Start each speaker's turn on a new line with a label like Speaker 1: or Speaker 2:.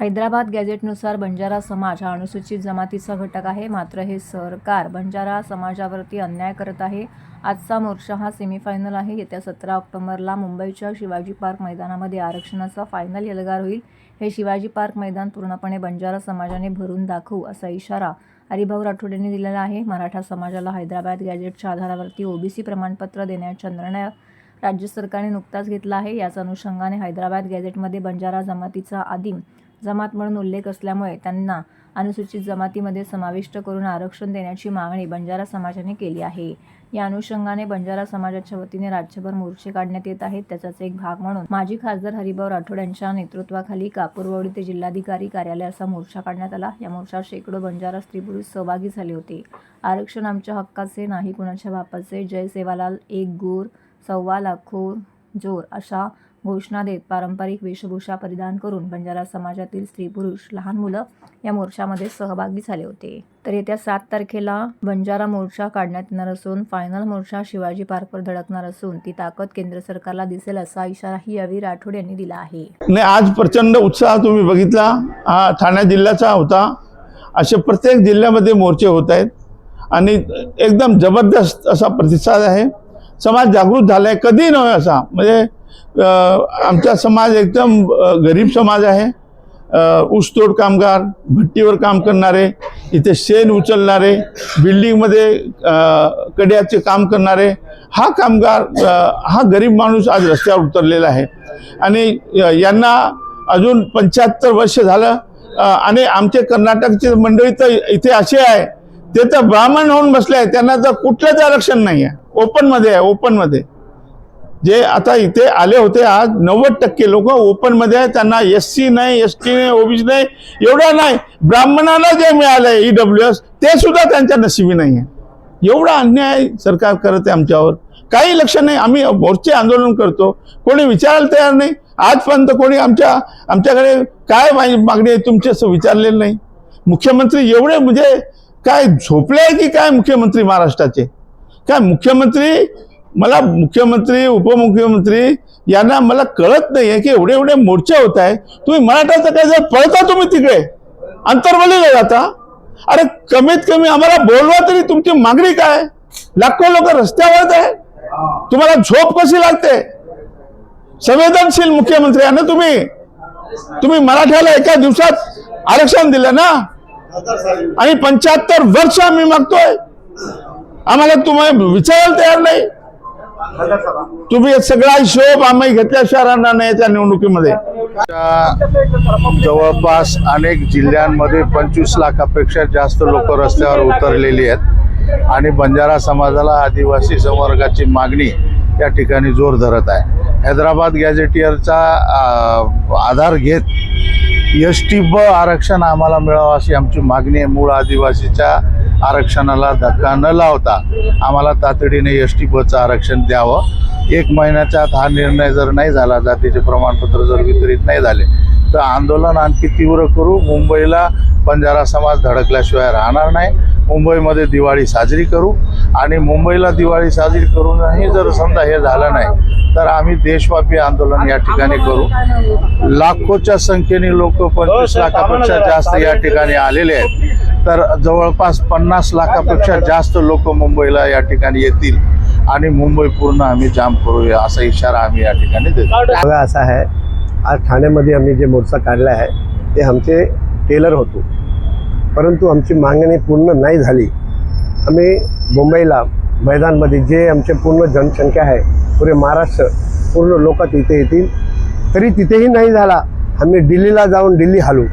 Speaker 1: हैदराबाद गॅझेटनुसार बंजारा समाज हा अनुसूचित जमातीचा घटक आहे. मात्र हे सरकार बंजारा समाजावरती अन्याय करत आहे. आजचा मोर्चा हा सेमीफायनल आहे. येत्या सतरा ऑक्टोबरला मुंबईच्या शिवाजी पार्क मैदानामध्ये आरक्षणाचा फायनल एल्गार होईल. हे शिवाजी पार्क मैदान पूर्णपणे बंजारा समाजाने भरून दाखवू असा इशारा हरिभाऊ राठोड यांनी दिलेला आहे. मराठा समाजाला हैदराबाद गॅझेटच्या आधारावरती ओबीसी प्रमाणपत्र देण्याच्या निर्णय राज्य सरकारने नुकताच घेतला आहे. याच अनुषंगाने हैदराबाद गॅझेटमध्ये बंजारा जमातीचा आदिम जमात म्हणून उल्लेख असल्यामुळे त्यांना अनुसूचित जमातीमध्ये समाविष्ट करून आरक्षण देण्याची मागणी बंजारा समाजाने केली आहे. या अनुषंगाने बंजारा समाजाच्या वतीने राज्यभर मोर्चे काढण्यात येत आहेत. त्याचाच एक भाग म्हणून माजी खासदार हरिभाऊ राठोड यांच्या नेतृत्वाखाली कापूरवाडी ते जिल्हाधिकारी कार्यालयाचा मोर्चा काढण्यात आला. या मोर्चात शेकडो बंजारा स्त्री पुरुष सहभागी झाले होते. आरक्षण आमच्या हक्काचे नाही कुणाच्या बापाचे. जय सेवालाल एक गोर सव्वा लाखो जोर अशा घोषणा देत पारंपरिक वेशभूषा परिधान करून बंजारा समाजातील स्त्री पुरुष लहान मुलं या मोर्चामध्ये सहभागी झाले होते. तर येत्या सात तारखेला बंजारा मोर्चा काढण्यात येणार असून फायनल मोर्चा शिवाजी पार्कवर धडकणार असून ती ताकद केंद्र सरकारला दिसेल असा इशाराही यावेळी राठोड यांनी दिला आहे.
Speaker 2: नाही आज प्रचंड उत्साह तुम्ही बघितला. हा ठाणे जिल्ह्याचा होता. असे प्रत्येक जिल्ह्यामध्ये मोर्चे होत आहेत. आणि एकदम जबरदस्त असा प्रतिसाद आहे. समाज जागृत झाला आहे कधी नव्हे असा. म्हणजे आमचा समाज एकदम गरीब समाज आहे. ऊसतोड कामगार भट्टीवर काम करणारे इथे शेण उचलणारे बिल्डिंगमध्ये कड्याचे काम करणारे हा कामगार हा गरीब माणूस आज रस्त्यावर उतरलेला आहे. आणि यांना अजून पंच्याहत्तर वर्ष झालं आणि आमचे कर्नाटकचे मंडळी तर इथे असे आहे ते तर ब्राह्मण होऊन बसले आहे त्यांना तर कुठलंच आरक्षण नाही आहे ओपनमध्ये आहे ओपनमध्ये जे आता इथे आले होते आज नव्वद टक्के लोक ओपनमध्ये आहे त्यांना एस सी नाही एस टी नाही ओबीसी नाही एवढं नाही. ब्राह्मणाला जे मिळालं आहे ई डब्ल्यू एस ते सुद्धा त्यांच्या नशिबी नाही आहे एवढा अन्याय सरकार करत आहे आमच्यावर. काही लक्ष नाही. आम्ही मोर्चे आंदोलन करतो. कोणी विचारायला तयार नाही. आजपर्यंत कोणी आमच्या आमच्याकडे काय माही मागणी आहे तुमचे असं विचारलेलं नाही. मुख्यमंत्री एवढे म्हणजे काय झोपले आहे की काय मुख्यमंत्री महाराष्ट्राचे? काय मुख्यमंत्री मला मुख्यमंत्री उपमुख्यमंत्री यांना मला कळत नाही आहे की एवढे एवढे मोर्चे होत आहे. तुम्ही मराठाचं काय जर पळता तुम्ही तिकडे अंतर्वलीला जाता अरे कमीत कमी आम्हाला बोलवा तरी तुमची मागणी काय लाखो लोक रस्त्यावर आहे. तुम्हाला झोप कशी लागते? संवेदनशील मुख्यमंत्री आहे ना तुम्ही? तुम्ही मराठ्याला एका दिवसात आरक्षण दिलं ना? आणि पंच्याहत्तर वर्ष आम्ही मागतोय. आम्हाला तुम्हाला विचारायला तयार नाही. तुम्ही सगळा हिशोब आम्ही घेतल्याशिवाय राहणार नाही त्या निवडणुकीमध्ये.
Speaker 3: जवळपास अनेक जिल्ह्यांमध्ये पंचवीस लाखापेक्षा जास्त लोक रस्त्यावर उतरलेली आहेत. आणि बंजारा समाजाला आदिवासी संवर्गाची मागणी या ठिकाणी जोर धरत आहे. हैदराबाद गॅझेटियरचा अ, आधार घेत एस टी ब आरक्षण आम्हाला मिळावं अशी आमची मागणी आहे. मूळ आदिवासीच्या आरक्षणाला धक्का न लावता आम्हाला तातडीने एस टी बचं आरक्षण द्यावं. एक महिन्याच्या आत हा निर्णय जर नाही झाला जातीचे प्रमाणपत्र जर वितरित नाही झाले तर आंदोलन आणखी तीव्र करू. मुंबईला बंजारा समाज धडकल्याशिवाय राहणार नाही. मुंबईमध्ये दिवाळी साजरी करू आणि मुंबईला दिवाळी साजरी करूनही जर समजा हे झालं नाही तर आम्ही देशव्यापी आंदोलन या ठिकाणी करू. लाखोच्या संख्येने लोक पंचवीस लाखापेक्षा जास्त या ठिकाणी आलेले आहेत. तर जवळपास पन्नास लाखापेक्षा जास्त लोक मुंबईला या ठिकाणी येतील आणि मुंबई पूर्ण आम्ही जाम करूया असा इशारा आम्ही या ठिकाणी देतो.
Speaker 4: बघा असं आहे आज ठाण्यामध्ये आम्ही जे मोर्चा काढला आहे ते आमचे टेलर होतो. परंतु आमची मागणी पूर्ण नाही झाली. आम्ही मुंबईला मैदानमध्ये जे आमचे पूर्ण जनसंख्या आहे पुरे महाराष्ट्र पूर्ण लोक तिथे येतील. तरी तिथेही नाही झाला. आम्ही दिल्लीला जाऊन दिल्ली हालू.